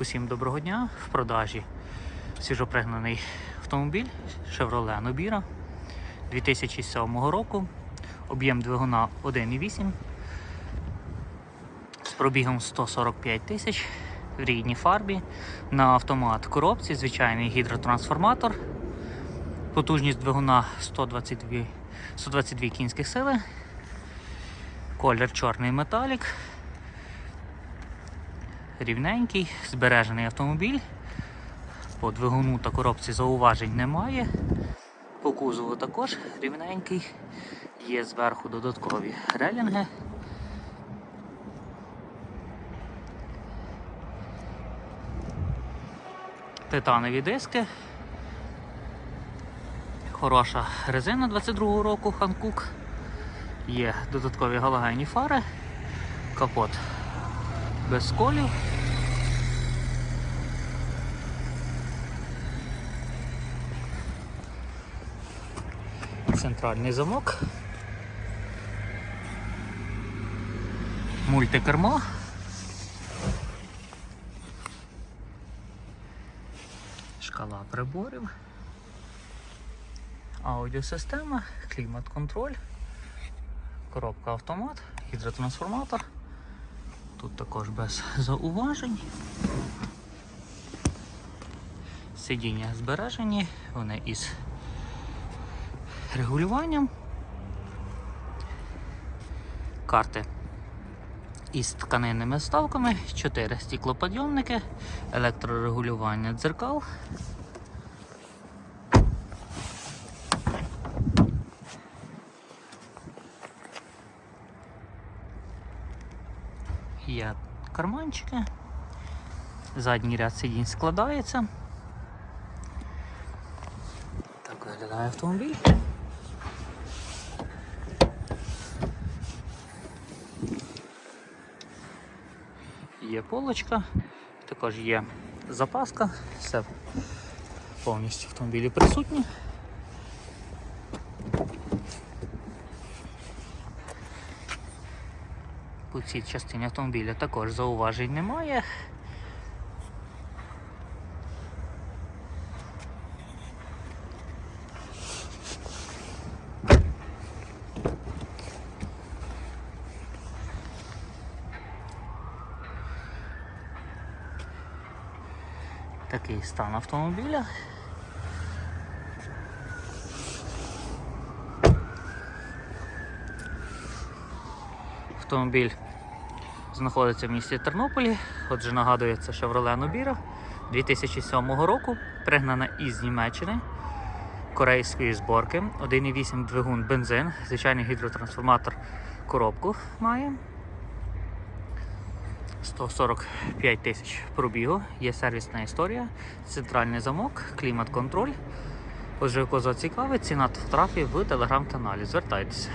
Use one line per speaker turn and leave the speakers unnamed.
Усім доброго дня. В продажі свіжопригнаний автомобіль Chevrolet Nobira 2007 року. Об'єм двигуна 1,8 з пробігом 145 тисяч в рідній фарбі. На автомат коробці, звичайний гідротрансформатор. Потужність двигуна 122, 122 кінських сили. Колір чорний металік рівненький, збережений автомобіль. По двигуну та коробці зауважень немає. По кузову також рівненький. Є зверху додаткові релінги. Титанові диски. Хороша резина 22-го року Ханкук. Є додаткові галогенні фари. Капот без сколів. Центральний замок. Мультикермо. Шкала приборів. Аудіосистема, клімат-контроль, коробка автомат, гідротрансформатор. Тут також без зауважень. Сидіння збережені, вони із регулюванням. Карти із тканинними вставками, 4 стіклоподйомники, електрорегулювання дзеркал. Є карманчики. Задній ряд сидінь складається. Так виглядає автомобіль. Є полочка, також є запаска, все повністю в автомобілі присутнє. По цій частині автомобіля також зауважень немає. Такий стан автомобіля. Автомобіль знаходиться в місті Тернополі. Отже, нагадує, це Chevrolet Nobira 2007 року, пригнана із Німеччини корейської зборки. 1,8 двигун бензин, звичайний гідротрансформатор коробку має. 145 тисяч пробігу, є сервісна історія, центральний замок, клімат-контроль. Отже, кого зацікавить, ціна втрафів в телеграм-каналі. Звертайтеся.